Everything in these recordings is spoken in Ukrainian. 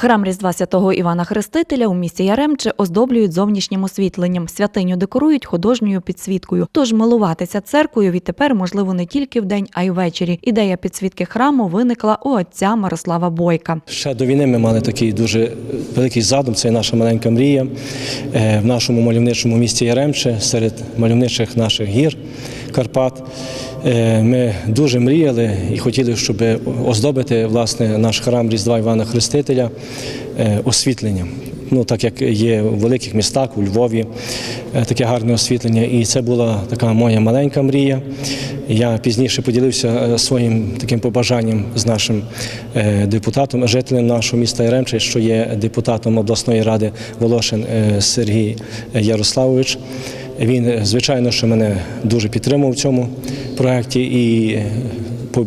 Храм Різдва Святого Івана Хрестителя у місті Яремче оздоблюють зовнішнім освітленням. Святиню декорують художньою підсвіткою. Тож милуватися церквою відтепер можливо не тільки вдень, а й ввечері. Ідея підсвітки храму виникла у отця Мирослава Бойка. Ще до війни ми мали такий дуже великий задум. Це наша маленька мрія Е, в нашому мальовничому місті Яремче, серед мальовничих наших гір Карпат. Е, Ми дуже мріяли і хотіли, щоб оздобити власне наш храм Різдва Івана Хрестителя е, освітленням. Ну, так як є в великих містах, у Львові, е, таке гарне освітлення. І це була така моя маленька мрія. Я пізніше поділився своїм таким побажанням з нашим депутатом, жителем нашого міста Яремче, що є депутатом обласної ради Волошин Сергій Ярославович. Він, звичайно, що мене дуже підтримав в цьому проєкті і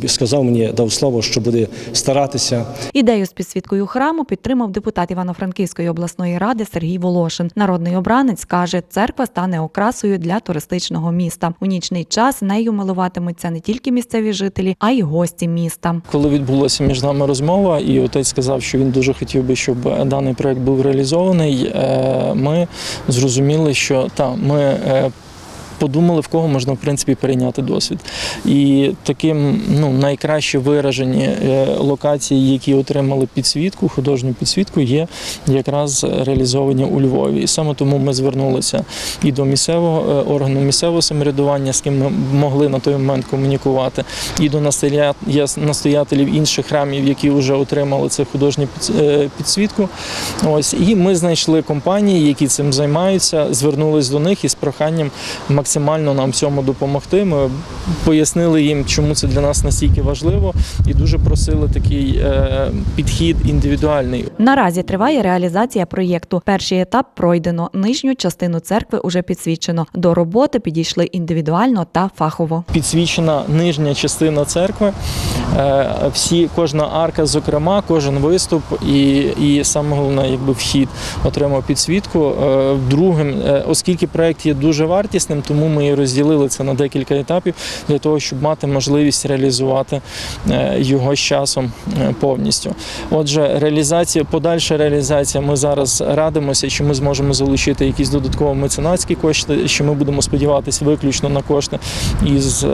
сказав мені, дав слово, що буде старатися Ідею з підсвіткою храму підтримав депутат Івано-Франківської обласної ради Сергій Волошин. Народний обранець каже, церква стане окрасою для туристичного міста. У нічний час нею милуватимуться не тільки місцеві жителі, а й гості міста. Коли відбулася між нами розмова, і отець сказав, що він дуже хотів би, щоб даний проект був реалізований, е, ми зрозуміли, що та ми. Подумали, в кого можна в принципі перейняти досвід. І таким ну, найкраще виражені е, локації, які отримали підсвітку, художню підсвітку, є якраз реалізовані у Львові. І саме тому ми звернулися і до місцевого е, органу місцевого самоврядування, з ким ми могли на той момент комунікувати, і до настоятелів інших храмів, які вже отримали це художню е, підсвітку. Ось і ми знайшли компанії, які цим займаються, звернулись до них із проханням максимально нам в цьому допомогти. Ми пояснили їм, чому це для нас настільки важливо, і дуже просили такий е, підхід індивідуальний. Наразі триває реалізація проєкту. Перший етап пройдено. Нижню частину церкви уже підсвічено. До роботи підійшли індивідуально та фахово. підсвічена нижня частина церкви. Е, Всі, кожна арка, зокрема, кожен виступ і, і саме головне, якби вхід отримав підсвітку. Е, Другим, оскільки проект є дуже вартісним, тому ми і розділили це на декілька етапів для того, щоб мати можливість реалізувати е, його з часом е, повністю. Отже, реалізація, подальша реалізація. Ми зараз радимося, чи ми зможемо залучити якісь додаткові меценатські кошти, що ми будемо сподіватися виключно на кошти із е,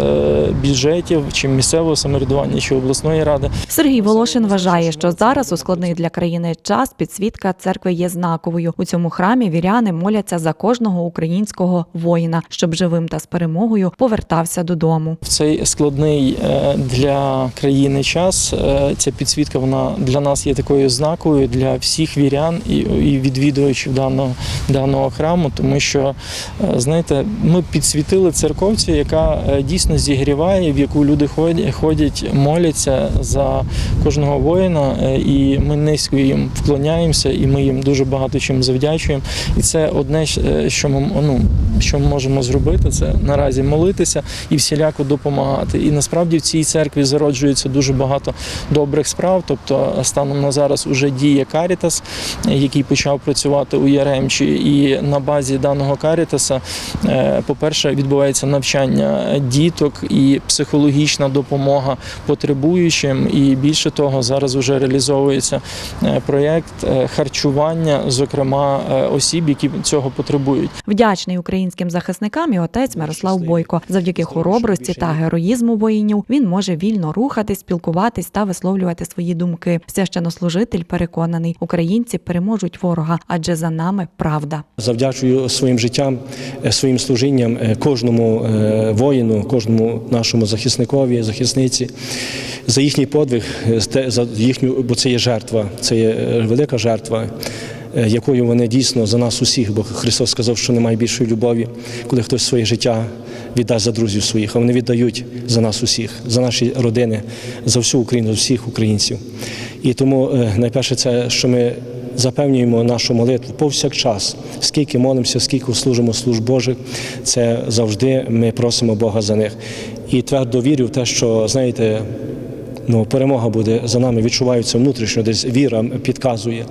бюджетів чи місцевого самоврядування, чи обласної ради. Сергій Волошин вважає, що зараз у складний для країни час підсвітка церкви є знаковою. У цьому храмі віряни моляться за кожного українського воїна, щоб живим та з перемогою повертався додому. В цей складний е, для країни час е, ця підсвітка вона для нас є такою знаковою для всіх вірян і, відвідувачів даного, даного храму, тому що е, знаєте, ми підсвітили церковцю, яка дійсно зігріває, в яку люди ходять, моляться за кожного воїна, і ми низько їм вклоняємося, і ми їм дуже багато чим завдячуємо. І це одне, що ми ну, що ми можемо зробити, це наразі молитися і всіляко допомагати. І насправді в цій церкві зароджується дуже багато добрих справ. Тобто, станом на зараз уже діє Карітас, який почав працювати у Яремчі. І на базі даного Карітаса, е, по-перше, відбувається навчання діток і психологічна допомога потребуючим. І більше того, зараз вже реалізовується е, проєкт е, харчування, зокрема осіб, які цього потребують. Вдячний українським захисникам і отець Мирослав Бойко. Завдяки хоробрості та героїзму воїнів він може вільно рухатись, спілкуватись та висловлювати свої думки. Священнослужитель переконаний, українці переможуть ворога, адже за нами правда. Завдячую своїм життям, е, своїм служінням е, кожному е, воїну, кожному нашому захисникові, захисниці за їхній подвиг, за їхню, бо це є жертва, це є велика жертва. Е, Якою вони дійсно за нас усіх, бо Христос сказав, що немає більшої любові, коли хтось своє життя віддасть за друзів своїх, а вони віддають за нас усіх, за наші родини, за всю Україну, за всіх українців. І тому е, найперше, це що ми запевнюємо нашу молитву повсякчас, скільки молимося, скільки служимо служб Божих, це завжди ми просимо Бога за них. І твердо вірю в те, що знаєте. Ну, перемога буде за нами, відчуваються внутрішньо, десь віра підказує.